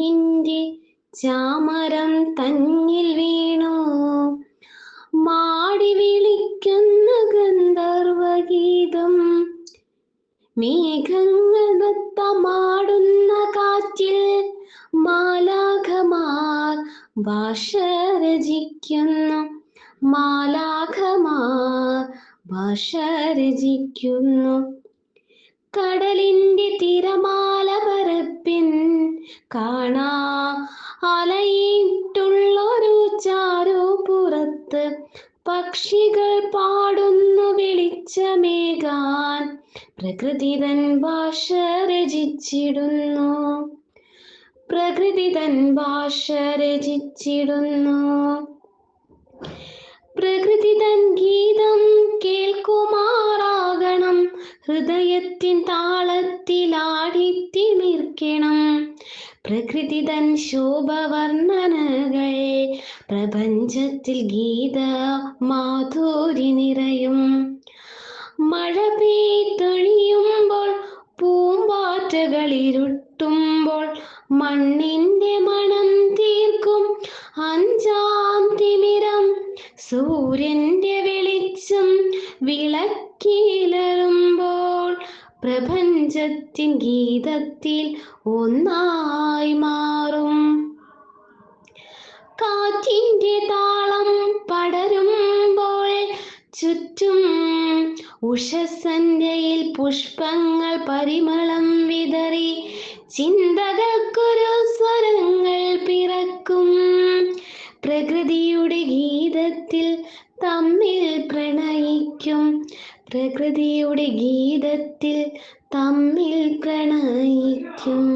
കുഞ്ഞിന്റെ ചാമരം തന്നിൽ വീണു. മാടി വിളിക്കുന്ന ഗന്ധർവഗീതം മേഘങ്ങൾ നൃത്തമാടുന്ന കാറ്റിൽ മാലാഖമാർ ഭാഷ രചിക്കുന്നു മാലാഖമാർ ഭാഷ രചിക്കുന്നു കടലിന്റെ തിരമാല പരപ്പിൻ കാണാ. അലയിട്ടുള്ളൊരു ചാരു പുറത്ത് പക്ഷികൾ പാടുന്നു വെളിച്ചമേകാൻ. പ്രകൃതി തൻ ഭാഷ രചിച്ചിടുന്നു. പ്രകൃതി തൻ ഭാഷ രചിച്ചിടുന്നു. പ്രകൃതി തൻ ഗീതം കേൾക്കുമാറാകണം. ഹൃദയത്തിൻ താളത്തിലാടിത്തിമിർക്കണം പ്രകൃതി തൻ ശോഭവർണനകൾ. പ്രപഞ്ചത്തിൽ ഗീത മാധുരി നിറയും. മഴ പെയ്തൊഴിയുമ്പോൾ പൂമ്പാറ്റകൾ ഇരുട്ടുമ്പോൾ മണ്ണിന്റെ മണം തീർക്കും. അഞ്ചാം തിമിരം സൂര്യന്റെ വെളിച്ചം വിളക്കിലറുമ്പോൾ പ്രപഞ്ചത്തിൻ ഗീതത്തിൽ ഒന്നായി മാറും. കാറ്റിന്റെ താളം പടരുമ്പോൾ ചുറ്റും ഉഷസന്ധ്യയിൽ പുഷ്പങ്ങൾ പരിമളം വിതറി ചിന്തകൾക്കൊരു സ്വരങ്ങൾ പിറക്കും. പ്രകൃതിയുടെ ഗീതത്തിൽ തമ്മിൽ പ്രണയിക്കും. പ്രകൃതിയുടെ ഗീതത്തിൽ തമ്മിൽ പ്രണയിക്കും.